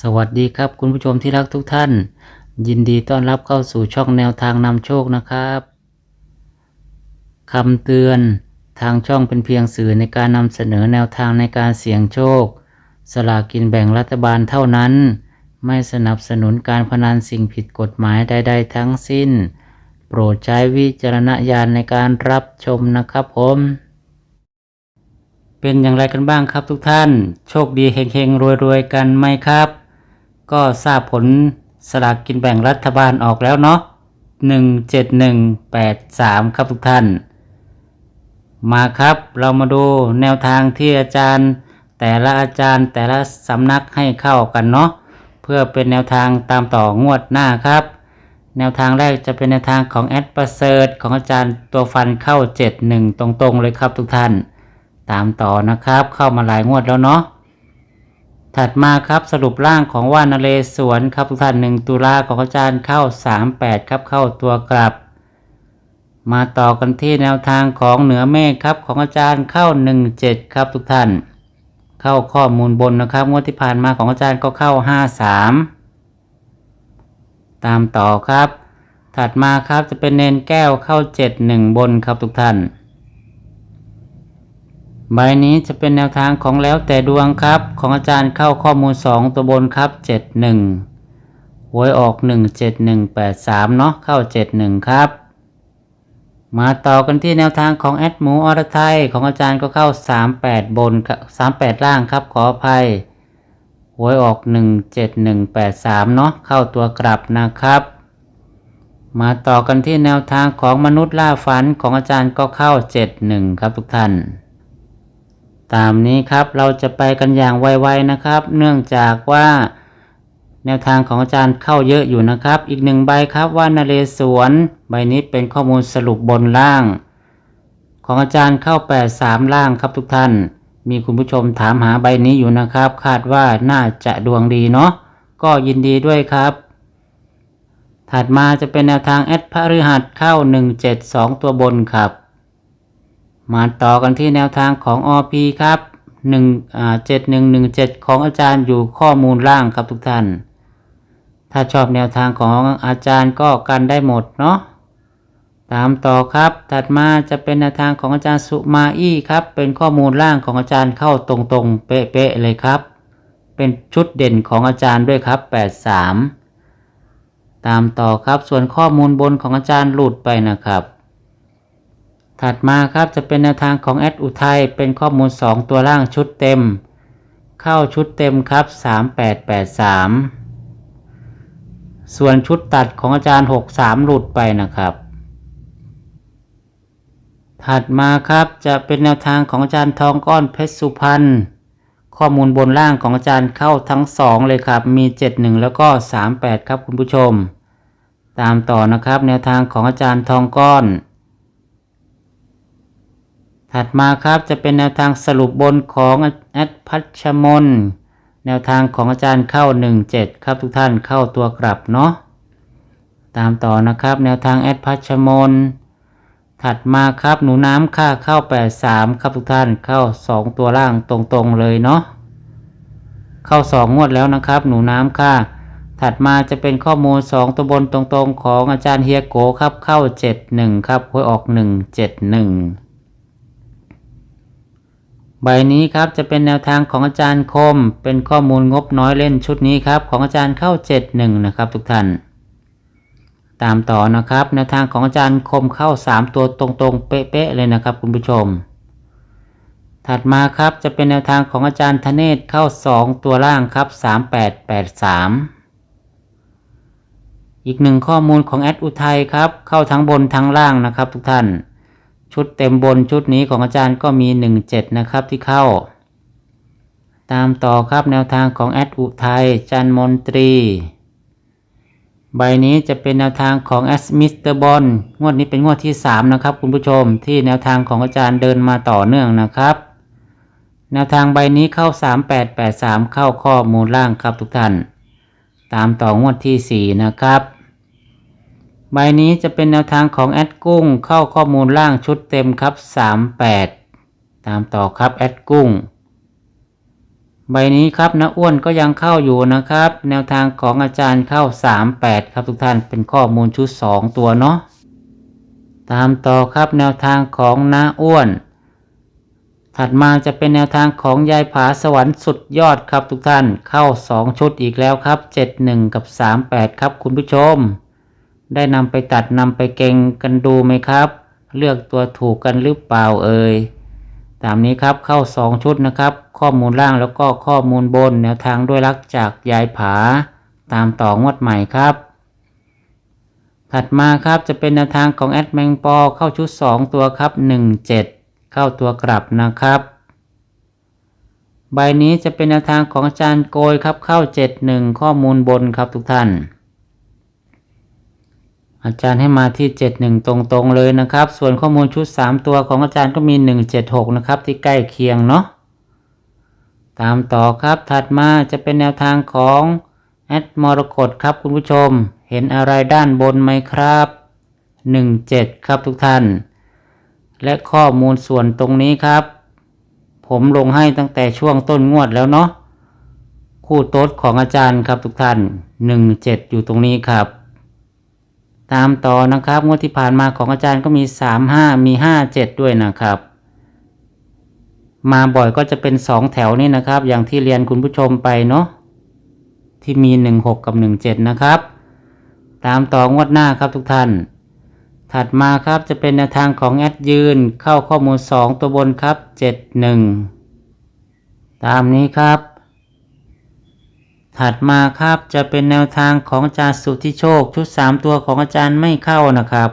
สวัสดีครับคุณผู้ชมที่รักทุกท่าน ยินดีต้อนรับเข้าสู่ช่องแนวทางนำโชคนะครับคำเตือนทางช่องเป็นเพียงสื่อในการนำเสนอแนวทางในการเสี่ยงโชค สลากกินแบ่งรัฐบาลเท่านั้น ไม่สนับสนุนการพนันสิ่งผิดกฎหมายใด ๆ ทั้งสิ้น โปรดใช้วิจารณญาณในการรับชมนะครับผมเป็นอย่างไรกันบ้างครับทุกท่าน โชคดีเฮงๆรวยๆกันไหมครับ ก็ทราบผลสลากกินแบ่งรัฐบาลออกแล้วเนาะหนึ่งเจ็ดหนึ่งแปดสามครับทุกท่าน มาครับเรามาดูแนวทางที่อาจารย์ แต่ละอาจารย์แต่ละสำนักให้เข้ากันเนาะเพื่อเป็นแนวทางตามต่องวดหน้าครับ แนวทางแรกจะเป็นแนวทางของแอดประเสริฐของอาจารย์ตัวฟันเข้า 71 ตรงๆเลยครับทุกท่าน ตามต่อนะครับเข้ามาหลายงวดแล้วเนาะ ถัดมาครับสรุปร่างของว่านเรศวรครับทุกท่านหนึ่งตุลาของอาจารย์เข้า 38 ครับเข้าตัวกลับ มาต่อกันที่แนวทางของเหนือเมฆครับของอาจารย์เข้า 17 ครับทุกท่าน เข้าข้อมูลบนนะครับงวดที่ผ่านมาของอาจารย์ก็เข้า 53 ตามต่อครับ ถัดมาครับจะเป็นเนนแก้วเข้า 71 บนครับทุกท่าน ใบนี้จะเป็นแนวทางของแล้วแต่ดวงครับ ของอาจารย์เข้าข้อมูล 2 ตัวบนครับ 71หวยออก 17183 เนาะเข้า 71 ครับ มาต่อกันที่แนวทางของแอดหมูอรไทยของอาจารย์ก็เข้า 38 บน 38 ล่างครับขออภัยหวยออก 17183 เนาะเข้าตัวกลับนะครับมาต่อกันที่แนวทางของมนุษย์ล่าฝันของอาจารย์ก็เข้า 71 ครับทุกท่าน ตามนี้ครับเราจะไปกันอย่างไวๆนะครับ เนื่องจากว่าแนวทางของอาจารย์เข้าเยอะอยู่นะครับ อีกหนึ่งใบครับว่านาเรศวรใบนี้เป็นข้อมูลสรุปบนล่าง ของอาจารย์เข้า83ล่างครับทุกท่าน มีคุณผู้ชมถามหาใบนี้อยู่นะครับ คาดว่าน่าจะดวงดีเนาะก็ยินดีด้วยครับ ถัดมาจะเป็นแนวทางแอดพระฤหัสเข้า 172 ตัวบนครับ มาต่อกันที่แนวทางของ OP ครับ1อ่า7117 ของอาจารย์อยู่ข้อมูลล่างครับทุกท่าน ถ้าชอบแนวทางของอาจารย์ก็กันได้หมดเนาะตามต่อครับ ถัดมาจะเป็นแนวทางของอาจารย์สุมาอี้ครับ เป็นข้อมูลล่างของอาจารย์เข้าตรงๆ เป๊ะๆเลยครับ เป็นชุดเด่นของอาจารย์ด้วยครับ 83 ตามต่อครับ ส่วนข้อมูลบนของอาจารย์หลุดไปนะครับ ถัดมาครับจะเป็นแนวทางของแอดอุทัยเป็นข้อมูล 2 ตัวล่างชุดเต็ม เข้าชุดเต็มครับ 3883 ส่วนชุดตัดของอาจารย์ 63 หลุดไปนะครับ ถัดมาครับจะเป็นแนวทางของอาจารย์ทองก้อนเพชรสุพรรณข้อมูลบนล่างของอาจารย์เข้าทั้ง 2 เลยครับ มี 71 แล้วก็ 38 ครับคุณผู้ชม ตามต่อนะครับ แนวทางของอาจารย์ทองก้อน ถัดมาครับจะเป็นแนวทางสรุปบนของแอดพัชมน แนวทางของอาจารย์เข้า 17 ครับทุกท่านเข้าตัวกลับเนาะตามต่อนะครับ แนวทางแอดพัชมน ถัดมาครับหนูน้ำค่าเข้า 83 ครับทุกท่านเข้า 2 ตัวล่างตรงๆเลยเนาะเข้า 2 งวดแล้วนะครับ หนูน้ำค่า ถัดมาจะเป็นข้อมูล 2 ตัวบนตรงๆ ของอาจารย์เฮียโกครับเข้า 71 ครับหวยออก 171 ใบนี้ครับจะเป็นแนวทางของอาจารย์คม เป็นข้อมูลงบน้อยเล่นชุดนี้ครับ ของอาจารย์เข้า 71 นะครับทุกท่าน ตามต่อนะครับ แนวทางของอาจารย์คมเข้า 3 ตัวตรงๆ เป๊ะๆเลยนะครับคุณผู้ชม ถัดมาครับจะเป็นแนวทางของอาจารย์ธเนศเข้า 2 ตัวล่างครับ 3883อีกหนึ่งข้อมูลของแอดอุทัยครับ เข้าทั้งบนทั้งล่างนะครับทุกท่าน ชุดเต็มบนชุดนี้ของอาจารย์ก็มี 17 นะครับที่เข้า ตามต่อครับแนวทางของแอดอุทัยจันมนตรี ใบนี้จะเป็นแนวทางของแอสมิสเตอร์บอลงวดนี้เป็นงวดที่ 3 นะครับคุณผู้ชมที่แนวทางของอาจารย์เดินมาต่อเนื่องนะครับแนวทางใบนี้เข้า 3883 เข้าข้อมูลล่างครับทุกท่าน ตามต่องวดที่ 4 นะครับ ใบนี้จะเป็นแนวทางของแอดกุ้งเข้าข้อมูลล่างชุดเต็มครับ 38 ตามต่อครับแอดกุ้ง ใบนี้ครับนะอ้วนก็ยังเข้าอยู่นะครับ แนวทางของอาจารย์เข้า 38 ครับทุกท่านเป็นข้อมูลชุด 2 ตัวเนาะตามต่อครับแนวทางของน้าอ้วน ถัดมาจะเป็นแนวทางของยายผาสวรรค์สุดยอดครับทุกท่านเข้า 2 ชุดอีกแล้วครับ 71 กับ 38 ครับคุณผู้ชม ได้นำไปตัดนำไปเก่งกันดูไหมครับ เลือกตัวถูกกันหรือเปล่าเอ่ยตามนี้ครับเข้า 2 ชุดนะครับ ข้อมูลล่างแล้วก็ข้อมูลบนแนวทางด้วยรักจากยายผา ตามต่องวดใหม่ครับ ถัดมาครับจะเป็นแนวทางของแอดแมงปอเข้าชุด 2 ตัวครับ 17 เข้าตัวกลับนะครับ ใบนี้จะเป็นแนวทางของอาจารย์โกยครับเข้า 71 ข้อมูลบนครับทุกท่าน อาจารย์ให้มาที่ 71 ตรงๆเลยนะครับ ส่วนข้อมูลชุด 3 ตัวของอาจารย์ก็มี 176 นะครับ ที่ใกล้เคียงเนาะตามต่อครับถัดมาจะเป็นแนวทางของแอดมรกตครับคุณผู้ชม เห็นอะไรด้านบนไหมครับ 17 ครับทุกท่าน และข้อมูลส่วนตรงนี้ครับ ผมลงให้ตั้งแต่ช่วงต้นงวดแล้วเนาะคู่โต๊ดของอาจารย์ครับทุกท่าน 17 อยู่ตรงนี้ครับ ตามต่อนะครับ งวดที่ผ่านมาของอาจารย์ก็มี35มี57ด้วยนะครับ มาบ่อยก็จะเป็น2แถวนี่นะครับ อย่างที่เรียนคุณผู้ชมไปเนาะที่มี16กับ17นะครับ ตามต่องวดหน้าครับทุกท่าน ถัดมาครับจะเป็นแนวทางของแอดยืนเข้าข้อมูล2ตัวบนครับ71ตามนี้ครับ ถัดมาครับจะเป็นแนวทางของอาจารย์สุทธิโชคชุด 3 ตัวของอาจารย์ไม่เข้านะครับ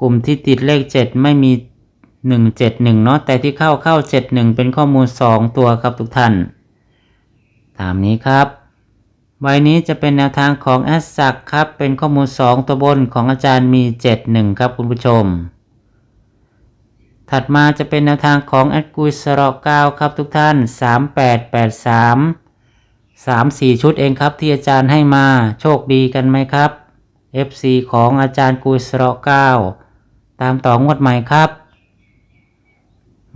กลุ่มที่ติดเลข 7 ไม่มี 171 เนาะแต่ที่เข้าเข้า 71 เป็นข้อมูล 2 ตัวครับทุกท่าน ตามนี้ครับใบนี้จะเป็นแนวทางของแอสซักครับ เป็นข้อมูล 2 ตัวบนของอาจารย์มี 71 ครับคุณผู้ชม ถัดมาจะเป็นแนวทางของแอดกุยสระ9ครับทุกท่าน 3883 3 4ชุดเองครับที่อาจารย์ให้มาโชคดีกันไหมครับ FC ของอาจารย์กุยสระ9ตามต่องวดใหม่ครับ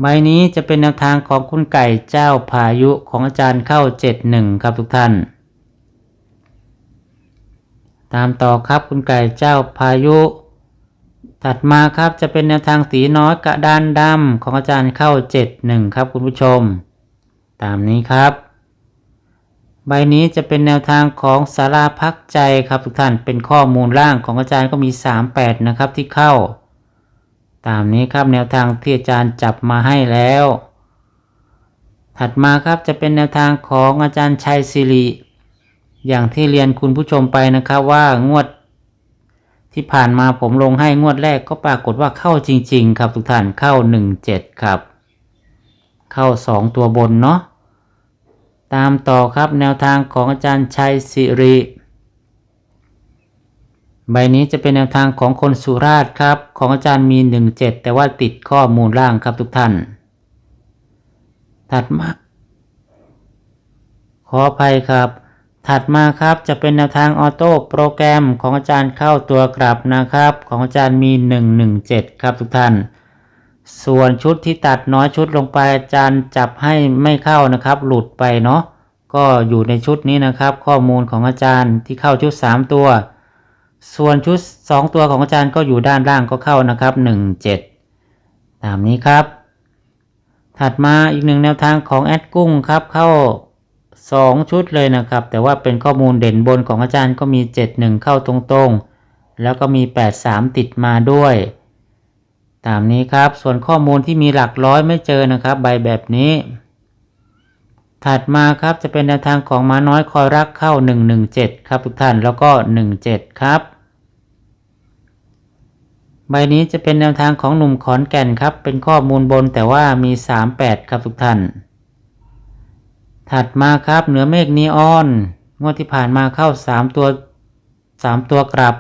ใบนี้จะเป็นแนวทางของคุณไก่เจ้าพายุของอาจารย์เข้า71ครับทุกท่าน ตามต่อครับคุณไก่เจ้าพายุ ถัดมาครับจะเป็นแนวทางสีน้อยกระดานดำของอาจารย์เข้า71ครับคุณผู้ชม ตามนี้ครับ ใบนี้จะเป็นแนวทางของสาราพักใจครับทุกท่านเป็นข้อมูลล่างของอาจารย์ก็มี 38 นะครับที่เข้า ตามนี้ครับแนวทางที่อาจารย์จับมาให้แล้ว ถัดมาครับจะเป็นแนวทางของอาจารย์ชัยศิริ อย่างที่เรียนคุณผู้ชมไปนะครับว่างวดที่ผ่านมาผมลงให้งวดแรกก็ปรากฏว่าเข้าจริง ๆ ครับทุกท่านเข้า 17 ครับ เข้า 2 ตัวบนเนาะ ตามต่อครับแนวทางของอาจารย์ชัยศิริ ใบนี้จะเป็นแนวทางของคนสุราษฎร์ครับ ของอาจารย์มี 17 แต่ว่าติดข้อมูลล่างครับทุกท่าน ถัดมา ขออภัยครับ ถัดมาครับจะเป็นแนวทางออโต้โปรแกรมของอาจารย์เข้าตัวกลับนะครับ ของอาจารย์มี 117 ครับทุกท่าน ส่วนชุดที่ตัดน้อยชุดลงไปอาจารย์จับให้ไม่เข้านะครับ หลุดไปเนาะก็อยู่ในชุดนี้นะครับ ข้อมูลของอาจารย์ที่เข้าชุด 3 ตัว ส่วนชุด 2 ตัวของอาจารย์ก็อยู่ด้านล่างก็เข้านะครับ 17 ตามนี้ครับ ถัดมาอีกหนึ่งแนวทางของแอดกุ้งครับเข้า 2 ชุดเลยนะครับ แต่ว่าเป็นข้อมูลเด่นบนของอาจารย์ก็มี 71 เข้าตรงๆ แล้วก็มี 83 ติดมาด้วย ตามนี้ครับ ส่วนข้อมูลที่มีหลักร้อยไม่เจอนะครับ ใบแบบนี้ ถัดมาครับจะเป็นแนวทางของม้าน้อยคอยรักเข้า 117 ครับทุกท่านแล้วก็ 17 ครับ ใบนี้จะเป็นแนวทางของหนุ่มขอนแก่นครับ เป็นข้อมูลบนแต่ว่ามี 38 ครับทุกท่าน ถัดมาครับเหนือเมฆนีออนงวดที่ผ่านมาเข้า 3 ตัว 3 ตัวกลับ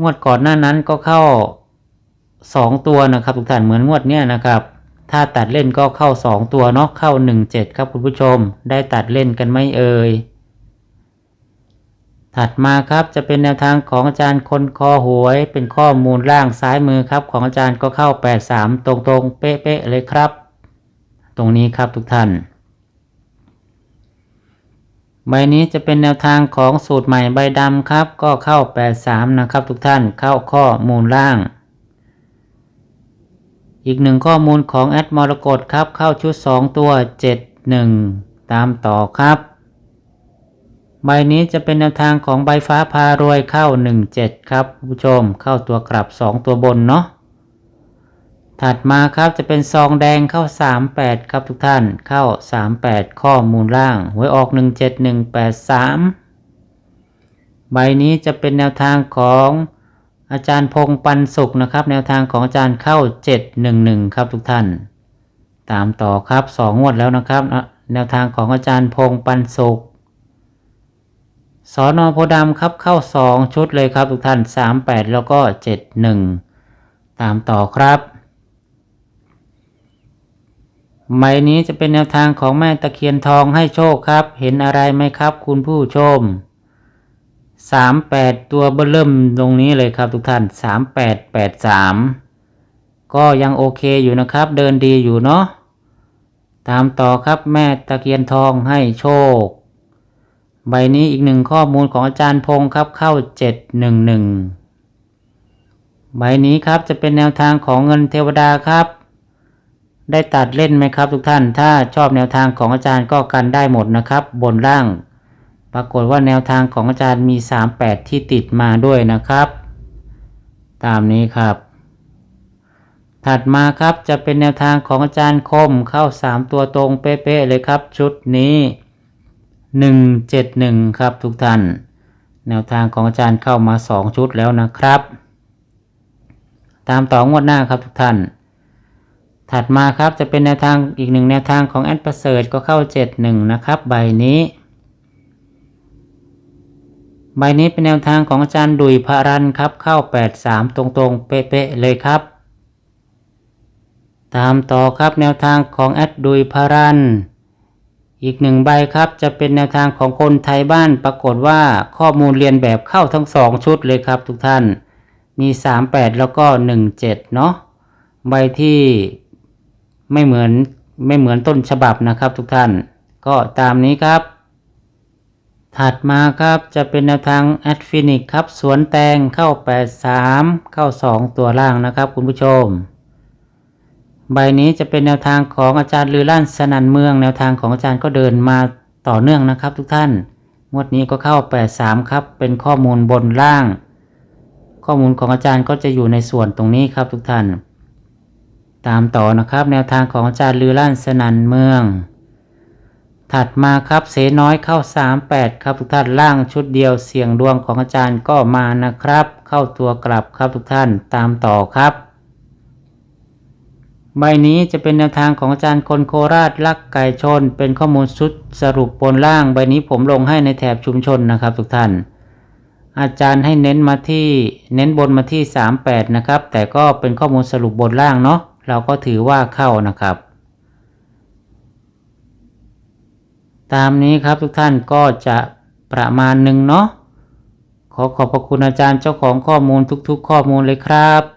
งวดก่อนหน้านั้นก็เข้า 2 ตัวนะครับทุกท่านเหมือนงวดเนี้ยนะครับ ถ้าตัดเล่นก็เข้า 2 ตัวเนาะเข้า 17 ครับคุณผู้ชม ได้ตัดเล่นกันไม่เอ่ยถัดมาครับจะเป็นแนวทางของอาจารย์คนคอหวย เป็นข้อมูลล่างซ้ายมือครับของอาจารย์ก็เข้า 83 ตรงๆ เป๊ะๆเลยครับ ตรงนี้ครับทุกท่าน ใบนี้จะเป็นแนวทางของสูตรใหม่ใบดำครับ ก็เข้า 83 นะครับทุกท่านเข้าข้อมูลล่าง อีกหนึ่งข้อมูลของแอดมรกตครับ เข้าชุด 2 ตัว 71 ตามต่อครับ ใบนี้จะเป็นแนวทางของใบฟ้าพารวยเข้า 17 ครับผู้ชมเข้าตัวกลับ 2 ตัวบนเนาะถัดมาครับจะเป็นซองแดงเข้า 38 ครับทุกท่านเข้า 38 ข้อมูลล่างหวยออก 17183 ใบนี้จะเป็นแนวทางของ อาจารย์พงปันสุขนะครับ แนวทางของอาจารย์เข้า 711 ครับทุกท่าน ตามต่อครับ2งวดแล้วนะครับ แนวทางของอาจารย์พงปันสุขสอนอโพดำครับเข้า 2 ชุดเลยครับทุกท่าน 38 แล้วก็ 71 ตามต่อครับใบนี้จะเป็นแนวทางของแม่ตะเคียนทองให้โชคครับ เห็นอะไรไหมครับคุณผู้ชม สามแปดตัวเบอร์เริ่มตรงนี้เลยครับทุกท่านสามแปดแปดสามก็ยังโอเคอยู่นะครับ เดินดีอยู่เนาะตามต่อครับแม่ตะเคียนทองให้โชค ใบนี้อีกหนึ่งข้อมูลของอาจารย์พงศ์ครับเข้าเจ็ดหนึ่งหนึ่งใบนี้ครับจะเป็นแนวทางของเงินเทวดาครับ ได้ตัดเล่นไหมครับทุกท่าน ถ้าชอบแนวทางของอาจารย์ก็กันได้หมดนะครับ บนล่าง ปรากฏว่าแนวทางของอาจารย์มี 38 ที่ติดมาด้วยนะครับ ตามนี้ครับ ถัดมาครับจะเป็นแนวทางของอาจารย์คมเข้า 3 ตัวตรงเป๊ะๆเลยครับ ชุดนี้ 171 ครับทุกท่าน แนวทางของอาจารย์เข้ามา 2 ชุดแล้วนะครับ ตามต่องวดหน้าครับทุกท่านถัดมาครับจะเป็นแนวทางอีกหนึ่งแนวทางของแอดประเสริฐก็เข้า 71 นะครับ ใบนี้ ใบนี้เป็นแนวทางของอาจารย์ดุยพารันครับ เข้า 83 ตรงๆ เป๊ะๆเลยครับ ตามต่อครับแนวทางของแอดดุยพารัน อีกหนึ่งใบครับจะเป็นแนวทางของคนไทยบ้านปรากฏว่าข้อมูลเรียนแบบเข้าทั้งสองชุดเลยครับทุกท่านมี 38 แล้วก็ 17 เนาะใบที่ไม่เหมือนไม่เหมือนต้นฉบับนะครับทุกท่าน ก็ตามนี้ครับ ถัดมาครับจะเป็นแนวทางแอดฟินิกครับ สวนแตงเข้า 83 เข้า 2 ตัวล่างนะครับคุณผู้ชม ใบนี้จะเป็นแนวทางของอาจารย์ลือลั่นสนันเมือง แนวทางของอาจารย์ก็เดินมาต่อเนื่องนะครับทุกท่าน งวดนี้ก็เข้า 83 ครับ เป็นข้อมูลบนล่าง ข้อมูลของอาจารย์ก็จะอยู่ในส่วนตรงนี้ครับทุกท่าน ตามต่อนะครับ แนวทางของอาจารย์ลือลั่นสนันเมือง ถัดมาครับเสน้อยเข้า 38 ครับทุกท่านล่างชุดเดียวเสียงดวงของอาจารย์ก็มานะครับ เข้าตัวกลับครับทุกท่านตามต่อครับ ใบนี้จะเป็นแนวทางของอาจารย์คนโคราชลักไก่ชน เป็นข้อมูลชุดสรุปบนล่างใบนี้ผมลงให้ในแถบชุมชนนะครับทุกท่าน อาจารย์ให้เน้นมาที่เน้นบนมาที่ 38 นะครับ แต่ก็เป็นข้อมูลสรุปบนล่างเนาะเราก็ถือว่าเข้านะครับ ตามนี้ครับทุกท่านก็จะประมาณหนึ่งเนาะขอขอบพระคุณอาจารย์เจ้าของข้อมูลทุกๆ ข้อมูลเลยครับ